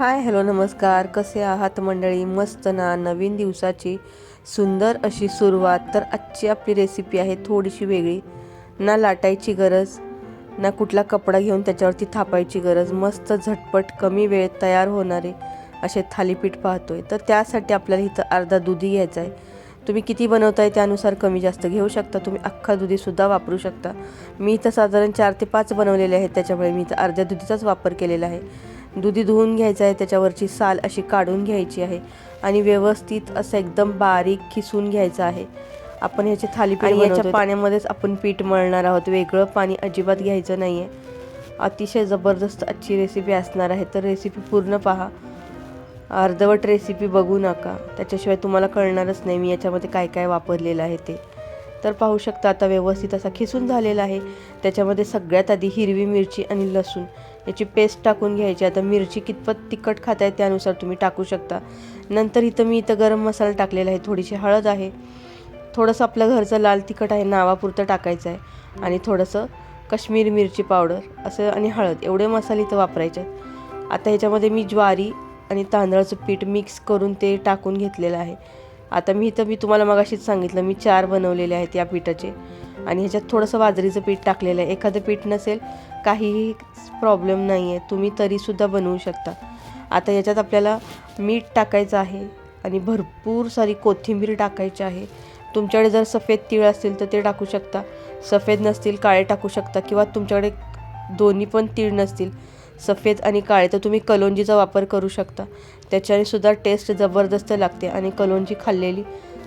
Hi hello नमस्कार. कसे आहात मंडळी? मस्त ना? नवीन दिवसाची सुंदर अशी सुरुवात तर आजची आपली रेसिपी आहे थोडीशी वेगळी. ना लाटायची गरज ना कुठला कपडा घेऊन त्याच्यावरती थापायची गरज. मस्त झटपट कमी वेळेत तयार होणारे असे थालीपीठ पाहतो आहे तर त्यासाठी आपल्याला इथं अर्धा दुधी घ्यायचा आहे. तुम्ही किती बनवताय त्यानुसार कमी जास्त घेऊ शकता. तुम्ही अख्खा दुधीसुद्धा वापरू शकता. मी इथं साधारण चार ते पाच बनवलेले आहेत. त्याच्यामुळे मी इथं अर्ध्या दुधीचाच वापर केलेला आहे. दुधी धुवून घ्यायचं आहे त्याच्यावरची साल अशी काढून घ्यायची आहे आणि व्यवस्थित असं एकदम बारीक खिसून घ्यायचं आहे. आपण ह्याचे थालीपीठ याच्या पाण्यामध्येच आपण पीठ मळणार आहोत. वेगळं पाणी अजिबात घ्यायचं नाही आहे अतिशय जबरदस्त आजची रेसिपी असणार आहे. तर रेसिपी पूर्ण पहा. अर्धवट रेसिपी बघू नका. त्याच्याशिवाय तुम्हाला कळणारच नाही मी याच्यामध्ये काय काय वापरलेलं आहे ते. तर पाहू शकता आता व्यवस्थित असा खिसून झालेला आहे. त्याच्यामध्ये सगळ्यात आधी हिरवी मिरची आणि लसूण. याची पेस्ट टाकून घ्यायची. आता मिरची कितपत तिखट खात आहे त्यानुसार तुम्ही टाकू शकता. नंतर इथं मी इथं गरम मसाला टाकलेला आहे. थोडीशी हळद आहे. थोडंसं आपलं घरचं लाल तिखट आहे नावापुरतं टाकायचं आहे आणि थोडंसं काश्मीरी मिरची पावडर असं आणि हळद. एवढे मसाले इथं वापरायचे आहेत. आता ह्याच्यामध्ये मी ज्वारी आणि तांदळाचं पीठ मिक्स करून ते टाकून घेतलेलं आहे. आता मी इथं मी तुम्हाला मगाशीच सांगितलं मी चार बनवलेले आहेत या पिठाचे. आणि ह्याच्यात थोडंसं बाजरीचं पीठ टाकलेलं आहे. एखादं पीठ नसेल काहीही प्रॉब्लेम नाही आहे तुम्ही तरीसुद्धा बनवू शकता. आता याच्यात आपल्याला मीठ टाकायचं आहे आणि भरपूर सारी कोथिंबीर टाकायची आहे. तुमच्याकडे जर सफेद तीळ असतील तर ते टाकू शकता. सफेद नसतील काळे टाकू शकता. किंवा तुमच्याकडे दोन्ही पण तीळ नसतील. सफेद आणि काळे तर तुम्ही कलोंजीचा वापर करू शकता. त्याच्याने सुद्धा टेस्ट जबरदस्त लागते आणि कलोंजी खाल्लेली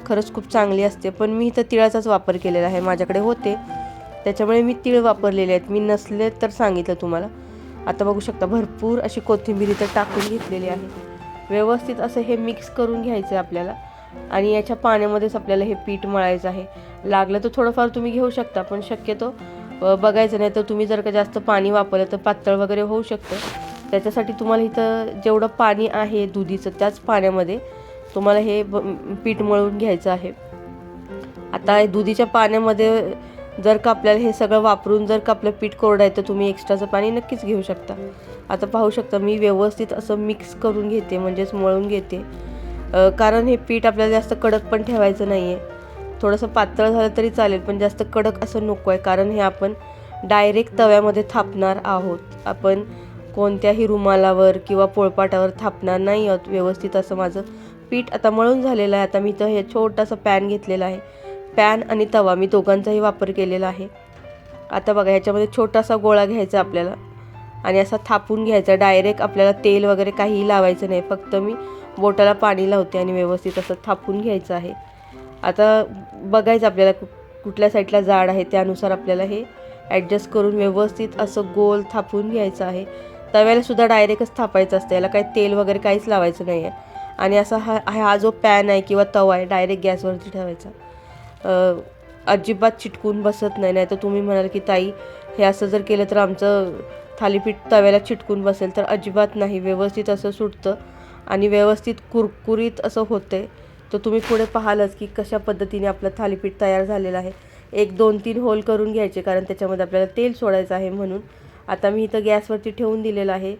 खरंच खूप चांगली असते. पण मी इथं तिळाचाच वापर केलेला आहे. माझ्याकडे होते. त्याच्यामुळे मी तीळ वापरलेले आहेत. मी नसले तर सांगितलं तुम्हाला. आता बघू शकता भरपूर अशी कोथिंबीर इथं टाकून घेतलेली आहे. व्यवस्थित असं हे मिक्स करून घ्यायचं आहे आपल्याला. आणि याच्या पाण्यामध्येच आपल्याला हे पीठ मळायचं आहे. लागलं तर थोडंफार तुम्ही घेऊ शकता पण शक्यतो बघायचं नाही तर तुम्ही जर का जास्त पाणी वापरलं तर पातळ वगैरे होऊ शकतं. त्याच्यासाठी तुम्हाला इथं जेवढं पाणी आहे दुधीचं त्याच पाण्यामध्ये तुम्हाला हे ब पीठ मळून घ्यायचं आहे. आता दुधीच्या पाण्यामध्ये जर का आपल्याला हे सगळं वापरून जर का आपलं पीठ कोरडं आहे तर तुम्ही एक्स्ट्राचं पाणी नक्कीच घेऊ शकता. आता पाहू शकता मी व्यवस्थित असं मिक्स करून घेते म्हणजेच मळून घेते. कारण हे पीठ आपल्याला जास्त कडक पण ठेवायचं नाही आहे थोडंसं पातळ झालं तरी चालेल पण जास्त कडक असं नको आहे कारण हे आपण डायरेक्ट तव्यामध्ये थापणार आहोत. आपण कोणत्याही रुमालावर किंवा पोळपाटावर थापणार नाही आहोत व्यवस्थित असं माझं पीठ आता मळून झालेलं आहे. आता मी तर हे छोटासा पॅन घेतलेला आहे. पॅन आणि तवा मी दोघांचाही वापर केलेला आहे. आता बघा ह्याच्यामध्ये छोटासा गोळा घ्यायचा आपल्याला. आणि असा थापून घ्यायचा डायरेक्ट आपल्याला तेल वगैरे काहीही लावायचं नाही. फक्त मी बोटाला पाणी लावते आणि व्यवस्थित असं थापून घ्यायचं आहे. आता बघायचं आपल्याला कु कुठल्या साईडला जाड आहे त्यानुसार आपल्याला हे ॲडजस्ट करून व्यवस्थित असं गोल थापून घ्यायचं आहे. तव्यालासुद्धा डायरेक्टच थापायचं असतं. याला काही तेल वगैरे काहीच लावायचं नाही आहे आणि असा हा हा जो पॅन आहे किंवा तवा आहे डायरेक्ट गॅसवरती ठेवायचा. अजिबात चिटकून बसत नाही. नाही तर तुम्ही म्हणाल की ताई हे असं जर केलं तर आमचं थालीपीठ तव्याला चिटकून बसेल. तर अजिबात नाही. व्यवस्थित असं सुटतं. आणि व्यवस्थित कुरकुरीत असं होतं आहे तर तुम्ही पुढे पाहालच की कशा पद्धतीने आपलं थालीपीठ तयार झालेलं आहे. एक दोन तीन होल करून घ्यायचे कारण त्याच्यामध्ये आपल्याला तेल सोडायचं आहे म्हणून. आता मी इथं गॅसवरती ठेवून दिलेलं आहे.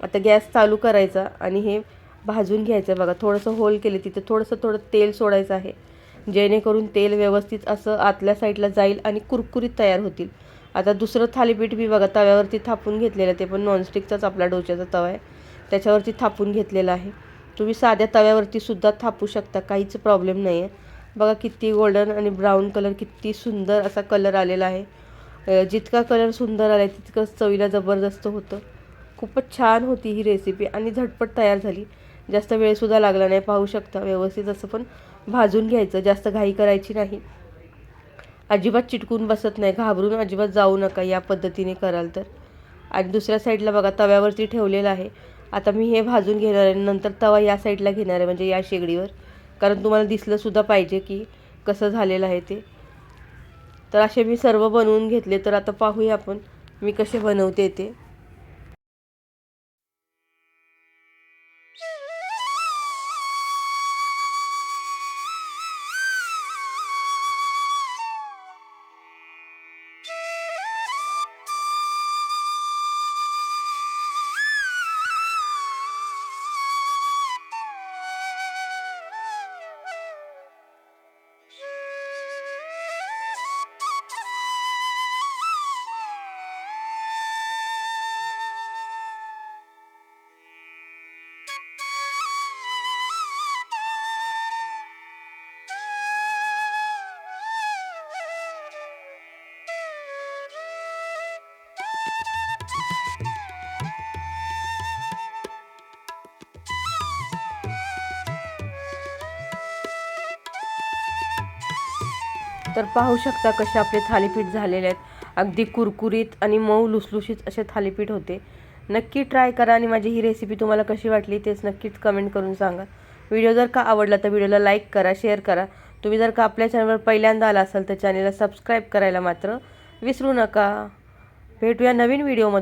आता गॅस चालू करायचा आणि हे भाजून घ्यायचं बघा. थोडंसं होल केले तिथे थोडंसं थोडं तेल सोडायचं आहे. जेणेकरून तेल व्यवस्थित असं आतल्या साईडला जाईल आणि कुरकुरीत तयार होतील. आता दुसरं थालीपीठ मी बघा तव्यावरती थापून घेतलेलं ते पण नॉनस्टिकचाच आपला डोच्याचा तवा आहे. त्याच्यावरती थापून घेतलेला आहे. तुम्ही साध्या तव्यावरती सुद्धा थापू शकता काहीच प्रॉब्लेम नाही आहे बघा किती गोल्डन आणि ब्राऊन कलर किती सुंदर असा कलर आलेला आहे. जितका कलर सुंदर आला आहे तितकंच चवीला जबरदस्त होतं. खूपच छान होती ही रेसिपी आणि झटपट तयार झाली. जास्त वेळसुद्धा लागला नाही पाहू शकता व्यवस्थित असं पण भाजून घ्यायचं जास्त घाई करायची नाही. अजिबात चिटकून बसत नाही घाबरून अजिबात जाऊ नका या पद्धतीने कराल तर. आणि दुसऱ्या साईडला बघा तव्यावरती ठेवलेलं आहे. आता मी हे भाजून घेणार आहे नंतर तवा या साईडला घेणार आहे म्हणजे या शेगडीवर. कारण तुम्हाला दिसलंसुद्धा पाहिजे की कसं झालेलं आहे ते. तर असे मी सर्व बनवून घेतले तर आता पाहूया आपण मी कसे बनवते ते. तर पाहू शकता कसे आपले थालीपीठ झालेले आहेत. अगदी कुरकुरीत आणि मऊ लुसलुशीत असे थालीपीठ होते. नक्की ट्राय करा आणि माझी ही रेसिपी तुम्हाला कशी वाटली तेच नक्कीच कमेंट करून सांगा. व्हिडिओ जर का आवडला तर व्हिडिओला लाईक करा शेअर करा. तुम्ही जर का आपल्या चॅनलवर पहिल्यांदा आला असाल तर चॅनलला सबस्क्राईब करायला मात्र विसरू नका. भेटूया नवीन व्हिडिओमध्ये